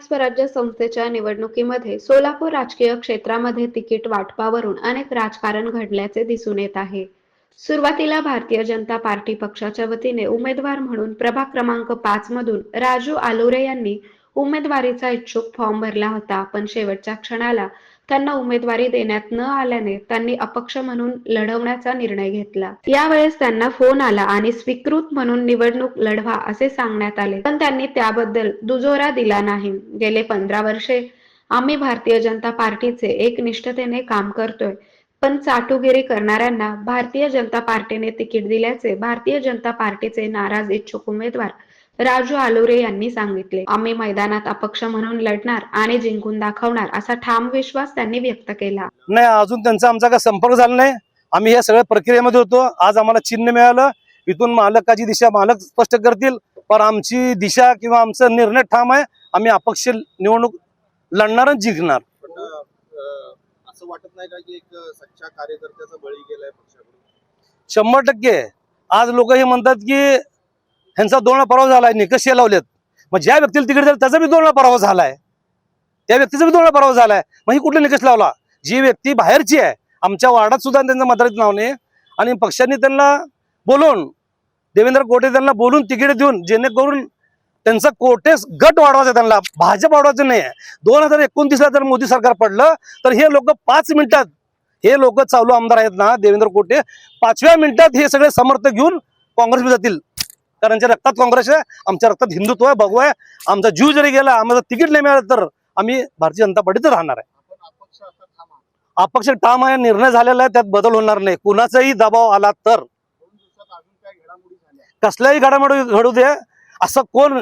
स्थानिक स्वराज्य संस्थेच्या निवडणुकीमध्ये सोलापूर राजकीय क्षेत्रामध्ये तिकीट वाटपावरून अनेक राजकारण घडल्याचे दिसून येत आहे. सुरुवातीला भारतीय जनता पार्टी पक्षाच्या वतीने उमेदवार म्हणून प्रभाग क्रमांक पाच मधून राजू आलोरे यांनी उमेदवारीचा इच्छुक फॉर्म भरला होता पण शेवटच्या क्षणाला त्यांना उमेदवारी देण्यात न आल्याने त्यांनी अपक्ष म्हणून लढवण्याचा निर्णय घेतला. यावेळेस त्यांना फोन आला आणि स्वीकृत म्हणून निवडणूक लढवा असे सांगण्यात आले. पण त्यांनी त्याबद्दल दुजोरा दिला नाही. गेले पंधरा वर्षे आम्ही भारतीय जनता पार्टीचे एक निष्ठतेने काम करतोय. पण चाटुगिरी करणाऱ्यांना भारतीय जनता पार्टीने तिकीट दिल्याचे भारतीय जनता पार्टीचे नाराज इच्छुक उमेदवार राजू आलोरे यांनी सांगितले आम्ही मैदानात अपक्ष म्हणून लढणार आणि जिंकून दाखवणार असा ठाम विश्वास त्यांनी व्यक्त केला. नाही अजून त्यांचा आमचा काय संपर्क झाला नाही. आम्ही या सगळ्या प्रक्रियेमध्ये होतो. आज आम्हाला चिन्ह मिळालं. इथून मालकाची दिशा मालक स्पष्ट करतील. पण आमची दिशा किंवा आमचा निर्णय ठाम आहे. आम्ही अपक्ष निवडणूक लढणार आणि जिंकणार. असं वाटत नाही का की एक सच्चा कार्यकर्त्याचा बळी गेलाय पक्षाकडून? शंभर टक्के. आज लोक हे म्हणतात की ह्यांचा दोन वेळा पराभव झालाय निकष हे लावलेत. मग ज्या व्यक्तीला तिकीट झालं त्याचा बी दोन वेळा पराभव झालाय. त्या व्यक्तीचा बी दोन वेळा पराभव झालाय. मग ही कुठला निकष लावला? जी व्यक्ती बाहेरची आहे आमच्या वार्डात सुद्धा त्यांचं मतदाराचं नाव नाही आणि पक्षांनी त्यांना बोलून देवेंद्र कोटे त्यांना बोलून तिकीट देऊन जेणेकरून त्यांचा कोटेस गट वाढवायचा त्यांना. भाजप वाढवायचं नाही दोन हजार एकोणतीसला जर मोदी सरकार पडलं तर हे लोक पाच मिनिटात हे लोक चालू आमदार आहेत ना देवेंद्र कोटे पाचव्या मिनिटात हे सगळे समर्थक घेऊन काँग्रेसमध्ये जातील. कारण यांच्या रक्तात काँग्रेस आहे आमच्या रक्तात हिंदुत्व आहे भगवा आहे. आमचा जीव जरी गेला आम्हाला तिकीट नाही मिळालं तर आम्ही भारतीय जनता पार्टीत राहणार आहे. अपक्ष ठाम आहे निर्णय झालेला आहे त्यात बदल होणार नाही. कुणाचाही दबाव आला तर. कसल्याही घडामोडी घडू दे असं कोण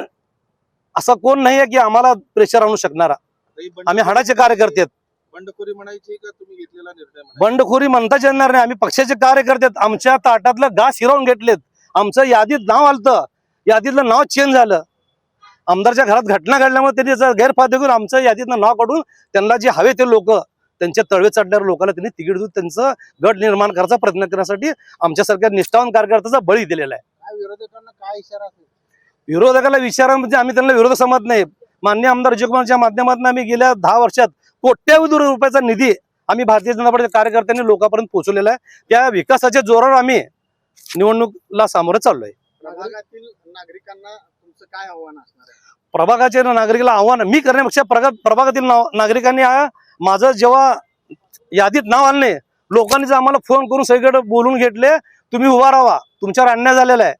असं कोण नाही आहे की आम्हाला प्रेशर आणू शकणारा. आम्ही हाडाचे कार्यकर्ते बंडखोरी म्हणायची का तुम्ही घेतलेला निर्णय म्हणायचा? बंडखोरी म्हणताच येणार नाही. आम्ही पक्षाचे कार्यकर्ते आमच्या ताटातलं घास हिरावून घेतलेत. आमचं यादीत नाव आलतं. यादीतलं नाव चेंज झालं. आमदारच्या घरात घटना घडल्यामुळे त्यांनी त्याचा गैरफायदा घेऊन आमचं यादीतलं नाव काढून त्यांना जे हवे ते लोक त्यांच्या तळवे चढणाऱ्या लोकांना त्यांनी तिकीट देऊन त्यांचं गट निर्माण करायचा प्रयत्न करण्यासाठी आमच्यासारख्या निष्ठावान कार्यकर्त्याचा बळी दिलेला आहे. काय विरोधकांना काय इशारा असेल? विरोधकाला विचारा म्हणजे आम्ही त्यांना विरोध समजत नाही. मान्य आमदार विजयकुमारच्या माध्यमातून आम्ही गेल्या दहा वर्षात कोट्यावधी रुपयाचा निधी आम्ही भारतीय जनता पार्टीच्या कार्यकर्त्यांनी लोकांपर्यंत पोहोचवलेला आहे. त्या विकासाच्या जोरावर आम्ही निवडणूकला सामोरं चाललोय. प्रभागातील नागरिकांना तुमचं काय आव्हान असणार आहे? प्रभागाच्या नागरिकाला आव्हान मी करण्यापेक्षा प्रगा प्रभागातील नागरिकांनी माझं जेव्हा यादीत नाव आणले लोकांनी जर आम्हाला फोन करून सगळीकडे बोलून घेतले तुम्ही उभा राहा तुमच्यावर अन्याय झालेला आहे.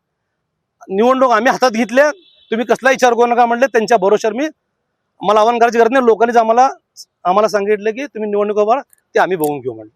निवडणूक आम्ही हातात घेतल्या तुम्ही कसला विचार करू नका म्हणले त्यांच्या भरोश्यावर मी मला आव्हान करायची गरज नाही. लोकांनीच आम्हाला आम्हाला सांगितलं की तुम्ही निवडणूक उभा ते आम्ही बघून घेऊ म्हणलं.